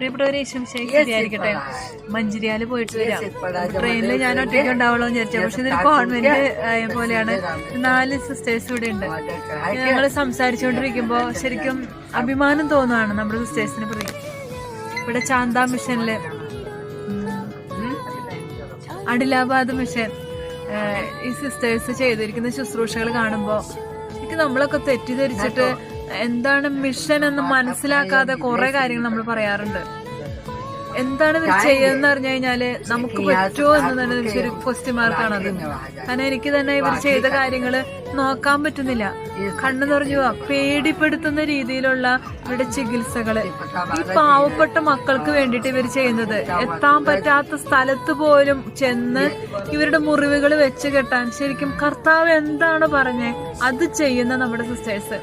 പ്രിയപ്പെട്ടവരെ ശരിയായിരിക്കട്ടെ മഞ്ചിരിയാൽ പോയിട്ട് വരാം ട്രെയിനിൽ ഞാൻ ഒറ്റയ്ക്ക് ഉണ്ടാവുള്ളൂ എന്ന് വിചാരിച്ചു. പക്ഷെ ഇതൊരു കോൺവെന്റ് പോലെയാണ്. നാല് സിസ്റ്റേഴ്സ് ഇവിടെ ഉണ്ട്. ഞങ്ങൾ സംസാരിച്ചുകൊണ്ടിരിക്കുമ്പോൾ ശരിക്കും അഭിമാനം തോന്നുകയാണ് നമ്മുടെ സിസ്റ്റേഴ്സിനെ പ്രതി. ഇവിടെ ചാന്ത മിഷനിൽ അടിലാബാദ് അഡിലാബാദ് മിഷൻ ഈ സിസ്റ്റേഴ്സ് ചെയ്തിരിക്കുന്ന ശുശ്രൂഷകൾ കാണുമ്പോൾ എനിക്ക് നമ്മളൊക്കെ തെറ്റിദ്ധരിച്ചിട്ട് എന്താണ് മിഷൻ എന്ന് മനസ്സിലാക്കാതെ കുറെ കാര്യങ്ങൾ നമ്മൾ പറയാറുണ്ട്. എന്താണ് ഇവർ ചെയ്യുന്ന പറഞ്ഞു കഴിഞ്ഞാൽ നമുക്ക് പറ്റുമോ എന്ന് തന്നെ ഒരു ക്വസ്റ്റ്യൻ മാർക്കാണ് അത്. കാരണം എനിക്ക് തന്നെ ഇവർ ചെയ്ത കാര്യങ്ങൾ നോക്കാൻ പറ്റുന്നില്ല. കണ്ണു നിറഞ്ഞു പേടിപ്പെടുത്തുന്ന രീതിയിലുള്ള ഇവരുടെ ചികിത്സകൾ. ഈ പാവപ്പെട്ട മക്കൾക്ക് വേണ്ടിയിട്ട് ഇവർ ചെയ്യുന്നത്. എത്താൻ പറ്റാത്ത സ്ഥലത്ത് പോലും ചെന്ന് ഇവരുടെ മുറിവുകൾ വെച്ച് കെട്ടാൻ ശരിക്കും കർത്താവ് എന്താണ് പറഞ്ഞേ? അത് ചെയ്യുന്ന നമ്മുടെ സിസ്റ്റേഴ്സ്